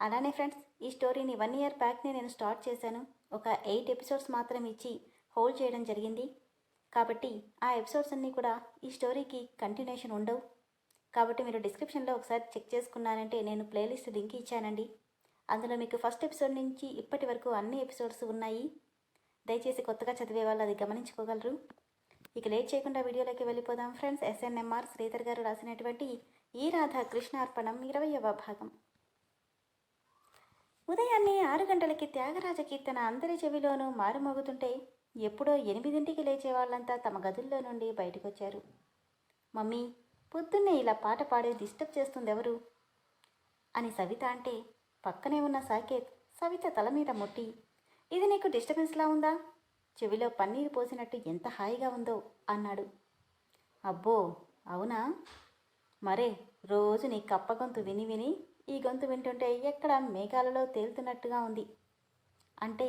అలానే ఫ్రెండ్స్ ఈ స్టోరీని వన్ ఇయర్ బ్యాక్నే నేను స్టార్ట్ చేశాను. ఒక ఎయిట్ ఎపిసోడ్స్ మాత్రం ఇచ్చి హోల్డ్ చేయడం జరిగింది. కాబట్టి ఆ ఎపిసోడ్స్ అన్నీ కూడా ఈ స్టోరీకి కంటిన్యూషన్ ఉండవు. కాబట్టి మీరు డిస్క్రిప్షన్లో ఒకసారి చెక్ చేసుకున్నారంటే నేను ప్లేలిస్ట్ లింక్ ఇచ్చానండి. అందులో మీకు ఫస్ట్ ఎపిసోడ్ నుంచి ఇప్పటి వరకు అన్ని ఎపిసోడ్స్ ఉన్నాయి. దయచేసి కొత్తగా చదివే వాళ్ళు అది గమనించుకోగలరు. ఇక లేట్ చేయకుండా వీడియోలోకి వెళ్ళిపోదాం. ఫ్రెండ్స్ ఎస్ఎన్ఎంఆర్ శ్రీధర్ గారు రాసినటువంటి ఈ రాధ కృష్ణార్పణం ఇరవయవ భాగం. ఉదయాన్నే ఆరు గంటలకి త్యాగరాజ కీర్తన అందరి చెవిలోనూ మారుమోగుతుంటే ఎప్పుడో ఎనిమిదింటికి లేచే వాళ్ళంతా తమ గదుల్లో నుండి బయటకొచ్చారు. మమ్మీ పొద్దున్నే ఇలా పాట పాడి డిస్టర్బ్ చేస్తుంది ఎవరు అని సవిత అంటే పక్కనే ఉన్న సాకేత్ సవిత తల మీద ముట్టి ఇది నీకు డిస్టర్బెన్స్లా ఉందా? చెవిలో పన్నీరు పోసినట్టు ఎంత హాయిగా ఉందో అన్నాడు. అబ్బో అవునా? మరే రోజు నీ కప్ప గొంతు విని విని ఈ గొంతు వింటుంటే ఎక్కడ మేఘాలలో తేలుతున్నట్టుగా ఉంది. అంటే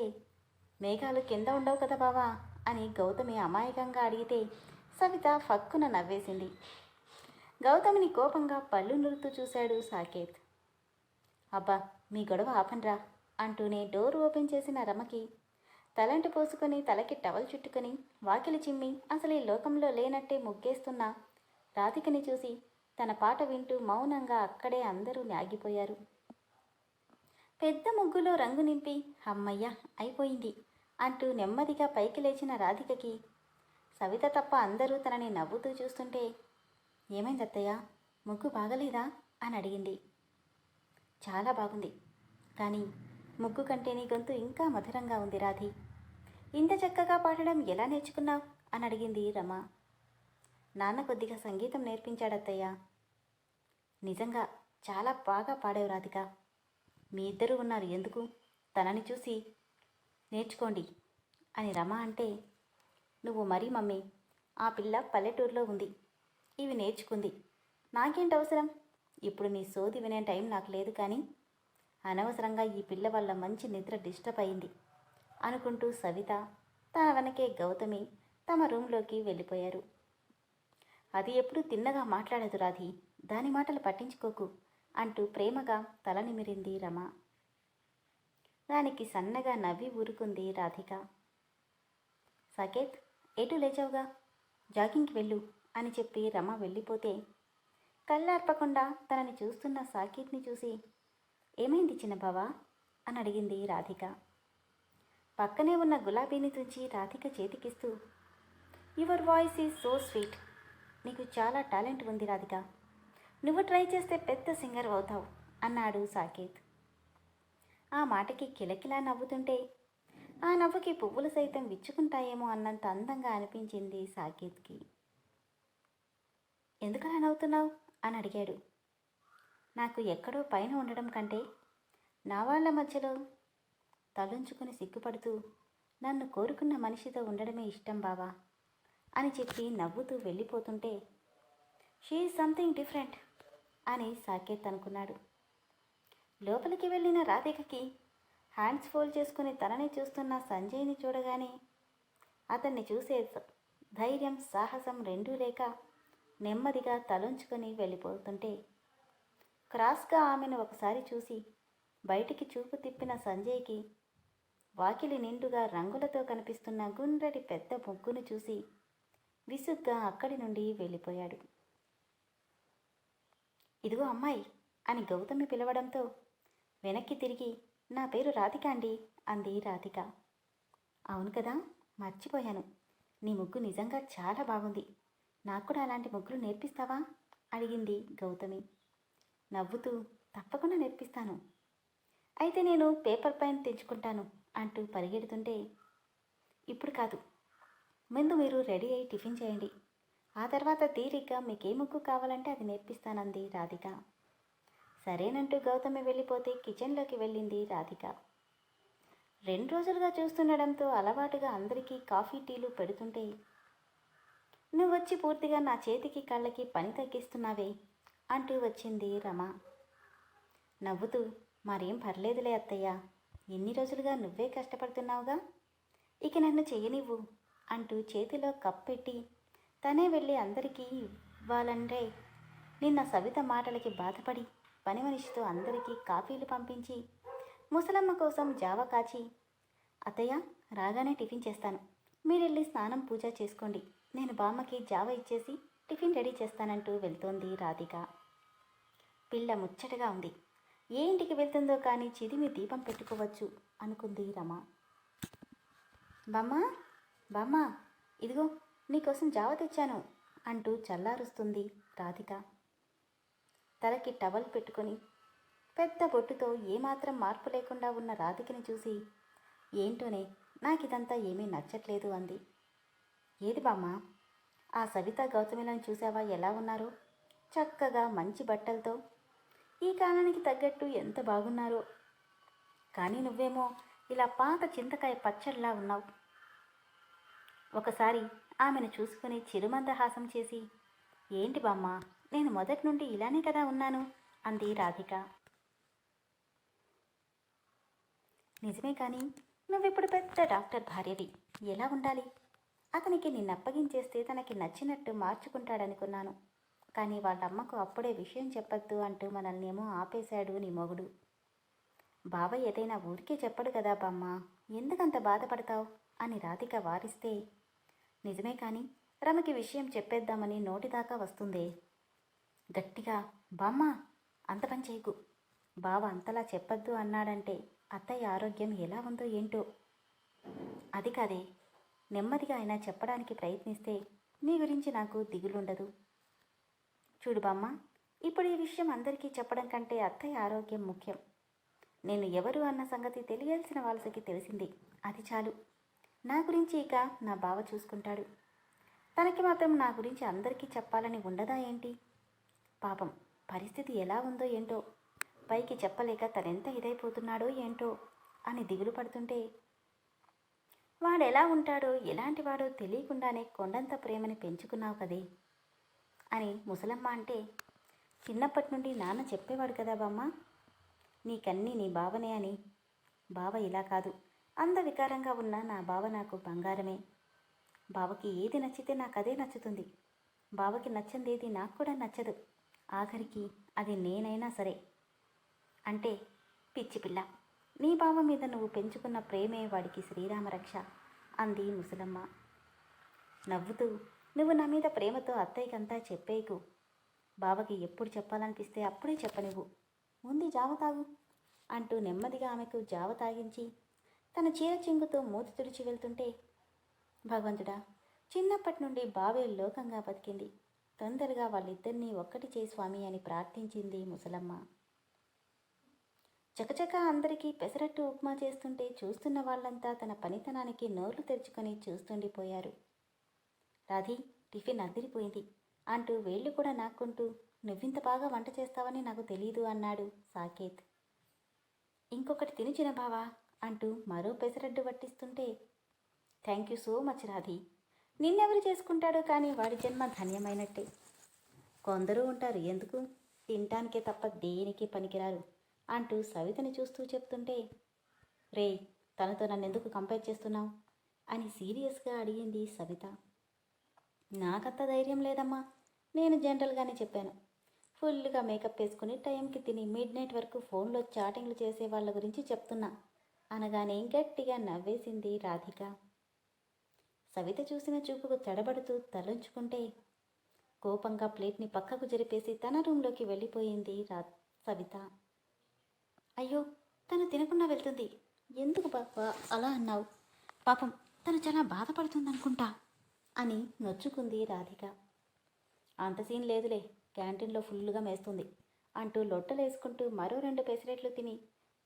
మేఘాలు కింద ఉండవు కదా బావా? అని గౌతమి అమాయకంగా అడిగితే సవిత ఫక్కున నవ్వేసింది. గౌతమిని కోపంగా పళ్ళు నురుతూ చూశాడు సాకేత్. అబ్బా మీ గొడవ ఆపండ్రా అంటూనే డోర్ ఓపెన్ చేసిన రమకి తలంటి పోసుకొని తలకి టవల్ చుట్టుకొని వాకిలి చిమ్మి అసలు ఈ లోకంలో లేనట్టే ముగ్గేస్తున్న రాధికని చూసి తన పాట వింటూ మౌనంగా అక్కడే అందరూ ఆగిపోయారు పెద్ద ముగ్గులో రంగు నింపి అమ్మయ్య అయిపోయింది అంటూ నెమ్మదిగా పైకి లేచిన రాధికకి సవిత తప్ప అందరూ తనని నవ్వుతూ చూస్తుంటే ఏమైంది అత్తయ్య? ముగ్గు బాగలేదా? అని అడిగింది. చాలా బాగుంది కానీ ముగ్గు కంటే నీ గొంతు ఇంకా మధురంగా ఉంది రాధి. ఇంత చక్కగా పాడడం ఎలా నేర్చుకున్నావు? అని అడిగింది రమ. నాన్న కొద్దిగా సంగీతం నేర్పించాడత్తయ్యా. నిజంగా చాలా బాగా పాడేవు రాధిక. మీ ఇద్దరు ఉన్నారు ఎందుకు? తనని చూసి నేర్చుకోండి అని రమ అంటే నువ్వు మరీ మమ్మీ ఆ పిల్ల పల్లెటూరులో ఉంది. ఇవి నేర్చుకుంది. నాకేంటి అవసరం? ఇప్పుడు నీ సోది వినే టైం నాకు లేదు కానీ అనవసరంగా ఈ పిల్ల వల్ల మంచి నిద్ర డిస్టర్బ్ అయింది అనుకుంటూ సవిత తన వెనకే గౌతమి తమ రూంలోకి వెళ్ళిపోయారు. అది ఎప్పుడు తిన్నగా మాట్లాడదు రాధి. దాని మాటలు పట్టించుకోకు అంటూ ప్రేమగా తల నిమిరింది రమ. దానికి సన్నగా నవ్వి ఊరుకుంది రాధిక. సాకేత్ ఎటు లేచావుగా? జాగింగ్కి వెళ్ళు అని చెప్పి రమ వెళ్ళిపోతే కళ్ళార్పకుండా తనని చూస్తున్న సాకేత్ని చూసి ఏమైంది చిన్నబావా? అని అడిగింది రాధిక. పక్కనే ఉన్న గులాబీని తుంచి Radhika చేతికిస్తూ your voice is so sweet. నీకు చాలా టాలెంట్ ఉంది రాధిక. నువ్వు ట్రై చేస్తే పెద్ద సింగర్ అవుతావు అన్నాడు సాకేత్. ఆ మాటకి కిలకిలా నవ్వుతుంటే ఆ నవ్వుకి పువ్వులు సైతం విచ్చుకుంటాయేమో అన్నంత అందంగా అనిపించింది సాకేత్కి. ఎందుకలా నవ్వుతున్నావు? అని అడిగాడు. నాకు ఎక్కడో పైన ఉండడం కంటే నా వాళ్ళ మధ్యలో తలుంచుకుని సిగ్గుపడుతూ నన్ను కోరుకున్న మనిషితో ఉండడమే ఇష్టం బావా అని చెప్పి నవ్వుతూ వెళ్ళిపోతుంటే షీ సంథింగ్ డిఫరెంట్ అని సాకేత్ అనుకున్నాడు. లోపలికి వెళ్ళిన రాధికకి హ్యాండ్స్ ఫోల్డ్ చేసుకుని తనని చూస్తున్న సంజయ్ని చూడగానే అతన్ని చూసే ధైర్యం సాహసం రెండూ లేక నెమ్మదిగా తలుంచుకొని వెళ్ళిపోతుంటే క్రాస్గా ఆమెను ఒకసారి చూసి బయటికి చూపు తిప్పిన సంజయ్కి వాకిలి నిండుగా రంగులతో కనిపిస్తున్న గుండ్రటి పెద్ద ముగ్గును చూసి విసుగ్గా అక్కడి నుండి వెళ్ళిపోయాడు. ఇదిగో అమ్మాయి అని గౌతమి పిలవడంతో వెనక్కి తిరిగి నా పేరు రాధిక అండి అంది రాధిక. అవును కదా మర్చిపోయాను. నీ ముగ్గు నిజంగా చాలా బాగుంది. నాకు కూడా అలాంటి ముగ్గులు నేర్పిస్తావా? అడిగింది గౌతమి. నవ్వుతూ తప్పకుండా నేర్పిస్తాను. అయితే నేను పేపర్ పైన తెచ్చుకుంటాను అంటూ పరిగెడుతుంటే ఇప్పుడు కాదు. ముందు మీరు రెడీ అయ్యి టిఫిన్ చేయండి. ఆ తర్వాత తీరిగ్గా మీకు ఏ ముగ్గు కావాలంటే అది నేర్పిస్తానంది రాధిక. సరేనంటూ గౌతమి వెళ్ళిపోతే కిచెన్లోకి వెళ్ళింది రాధిక. రెండు రోజులుగా చూస్తుండడంతో అలవాటుగా అందరికీ కాఫీ టీలు పెడుతుంటే నువ్వు వచ్చి పూర్తిగా నా చేతికి కళ్ళకి పని తగ్గిస్తున్నావే అంటూ వచ్చింది రమ. నవ్వుతూ మరేం పర్లేదులే అత్తయ్య ఎన్ని రోజులుగా నువ్వే కష్టపడుతున్నావుగా? ఇక నన్ను చేయనివ్వు అంటూ చేతిలో కప్ పెట్టి తనే వెళ్ళి అందరికీ ఇవ్వాలంటే నిన్న సవిత మాటలకి బాధపడి పని మనిషితో అందరికీ కాఫీలు పంపించి ముసలమ్మ కోసం జావ కాచి అత్తయ్య రాగానే టిఫిన్ చేస్తాను. మీరెళ్ళి స్నానం పూజ చేసుకోండి. నేను బామ్మకి జావ ఇచ్చేసి టిఫిన్ రెడీ చేస్తానంటూ వెళ్తోంది రాధిక. పిల్ల ముచ్చటగా ఉంది. ఏ ఇంటికి వెళ్తుందో కానీ చిదిమి దీపం పెట్టుకోవచ్చు అనుకుంది రమ. బామ్మ బామ్మ ఇదిగో నీకోసం జావ తెచ్చాను అంటూ చల్లారుస్తుంది రాధిక. తలకి టవల్ పెట్టుకొని పెద్ద బొట్టుతో ఏమాత్రం మార్పు లేకుండా ఉన్న రాధికని చూసి ఏంటోనే నాకిదంతా ఏమీ నచ్చట్లేదు అంది. ఏది బామ్మ? ఆ సవిత గౌతమిలను చూసావా? ఎలా ఉన్నారో? చక్కగా మంచి బట్టలతో. ఈ కాలానికి తగ్గట్టు ఎంత బాగున్నారో. కానీ నువ్వేమో ఇలా పాత చింతకాయ పచ్చడిలా ఉన్నావు. ఒకసారి ఆమెను చూసుకుని చిరుమందహాసం చేసి ఏంటి బామ్మ నేను మొదటి నుండి ఇలానే కదా ఉన్నాను? అంది రాధిక. నిజమే కానీ నువ్విప్పుడు పెద్ద డాక్టర్ భార్యవి. ఎలా ఉండాలి? అతనికి నిన్ను అప్పగించేస్తే తనకి నచ్చినట్టు మార్చుకుంటాడనుకున్నాను. కానీ వాళ్ళమ్మకు అప్పుడే విషయం చెప్పొద్దు అంటూ మనల్నేమో ఆపేశాడు నీ మొగుడు. బావ ఏదైనా ఊరికే చెప్పడు కదా బామ్మ. ఎందుకంత బాధపడతావు? అని రాధిక వారిస్తే నిజమే కానీ రమకి విషయం చెప్పేద్దామని నోటిదాకా వస్తుందే. గట్టిగా బామ్మ అంత పని చేయకు. బావ అంతలా చెప్పొద్దు అన్నాడంటే అత్తయ్య ఆరోగ్యం ఎలా ఉందో ఏంటో. అది కాదే నెమ్మదిగా అయినా చెప్పడానికి ప్రయత్నిస్తే నీ గురించి నాకు దిగులుండదు. చూడు బామ్మ ఇప్పుడు ఈ విషయం అందరికీ చెప్పడం కంటే అత్తయ్య ఆరోగ్యం ముఖ్యం. నేను ఎవరు అన్న సంగతి తెలియాల్సిన వాళ్ళకి తెలిసింది. అది చాలు. నా గురించి ఇక నా బావ చూసుకుంటాడు. తనకి మాత్రం నా గురించి అందరికీ చెప్పాలని ఉండదా ఏంటి? పాపం పరిస్థితి ఎలా ఉందో ఏంటో పైకి చెప్పలేక తనెంత ఇదైపోతున్నాడో ఏంటో అని దిగులు పడుతుంటే వాడెలా ఉంటాడో ఎలాంటి వాడో తెలియకుండానే కొండంత ప్రేమని పెంచుకున్నావు కదే అని ముసలమ్మ అంటే చిన్నప్పటి నుండి నాన్న చెప్పేవాడు కదా బామ్మ? నీకన్నీ నీ బావనే అని. బావ ఇలా కాదు. అందవికారంగా ఉన్న నా బావ నాకు బంగారమే. బావకి ఏది నచ్చితే నాకు అదే నచ్చుతుంది. బావకి నచ్చందేది నాకు కూడా నచ్చదు. ఆఖరికి అది నేనైనా సరే. అంటే పిచ్చి పిల్ల నీ బావ మీద నువ్వు పెంచుకున్న ప్రేమే వాడికి శ్రీరామరక్ష అంది ముసలమ్మ. నవ్వుతూ నువ్వు నా మీద ప్రేమతో అత్తయ్యకంతా చెప్పేయకు. బావకి ఎప్పుడు చెప్పాలనిపిస్తే అప్పుడే చెప్పనివ్వు. ముందు జావ తాగు అంటూ నెమ్మదిగా ఆమెకు జావ తాగించి తన చీర చెంగుతో మూత తుడిచి వెళ్తుంటే భగవంతుడా చిన్నప్పటి నుండి బావే లోకంగా బతికింది. తొందరగా వాళ్ళిద్దరినీ ఒక్కటి చేయి స్వామి అని ప్రార్థించింది ముసలమ్మ. చకచక అందరికీ పెసరట్టు ఉప్మా చేస్తుంటే చూస్తున్న వాళ్ళంతా తన పనితనానికి నోర్లు తెరుచుకొని చూస్తుండిపోయారు. రాధి టిఫిన్ అదిరిపోయింది. అంటూ వేళ్ళు కూడా నాక్కుంటూ నువ్వింత బాగా వంట చేస్తావని నాకు తెలీదు అన్నాడు సాకేత్. ఇంకొకటి తినిచిన బావా అంటూ మరో పెసరడ్డు వట్టిస్తుంటే thank you so much Radhi. నిన్నెవరు చేసుకుంటాడో కానీ వాడి జన్మ ధన్యమైనట్టే. కొందరు ఉంటారు ఎందుకు? తినటానికే తప్ప దేనికి పనికిరారు అంటూ సవితని చూస్తూ చెప్తుంటే రే తనతో నన్ను ఎందుకు కంపేర్ చేస్తున్నావు? అని సీరియస్గా అడిగింది సవిత. నాకంత ధైర్యం లేదమ్మా. నేను జనరల్గానే చెప్పాను. ఫుల్గా మేకప్ వేసుకుని టైంకి తిని మిడ్ నైట్ వరకు ఫోన్లో చాటింగ్లు చేసే వాళ్ళ గురించి చెప్తున్నా. అనగానే గట్టిగా నవ్వేసింది రాధిక. సవిత చూసిన చూపుకు తడబడుతూ తలంచుకుంటే కోపంగా ప్లేట్ని పక్కకు జరిపేసి తన రూంలోకి వెళ్ళిపోయింది రా సవిత. అయ్యో తను తినకుండా వెళ్తుంది. ఎందుకు బాబా అలా అన్నావు? పాపం తను చాలా బాధపడుతుందనుకుంటా అని నొచ్చుకుంది రాధిక. అంత సీన్ లేదులే క్యాంటీన్లో ఫుల్గా మేస్తుంది అంటూ లొట్టలేసుకుంటూ మరో రెండు పెసరెట్లు తిని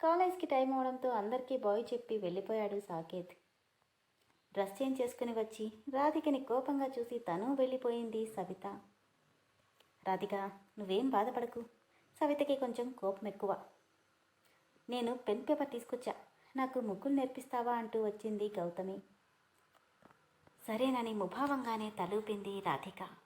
కాలేజ్కి టైం అవడంతో అందరికీ బాయ్ చెప్పి వెళ్ళిపోయాడు సాకేత్. డ్రెస్ చేంజ్ చేసుకుని వచ్చి రాధికని కోపంగా చూసి తను వెళ్ళిపోయింది సవిత. రాధిక నువ్వేం బాధపడకు. సవితకి కొంచెం కోపం ఎక్కువ. నేను పెన్ పేపర్ తీసుకొచ్చా. నాకు ముగ్గులు నేర్పిస్తావా అంటూ వచ్చింది గౌతమి. సరేనని ముభావంగానే తలూపింది రాధిక.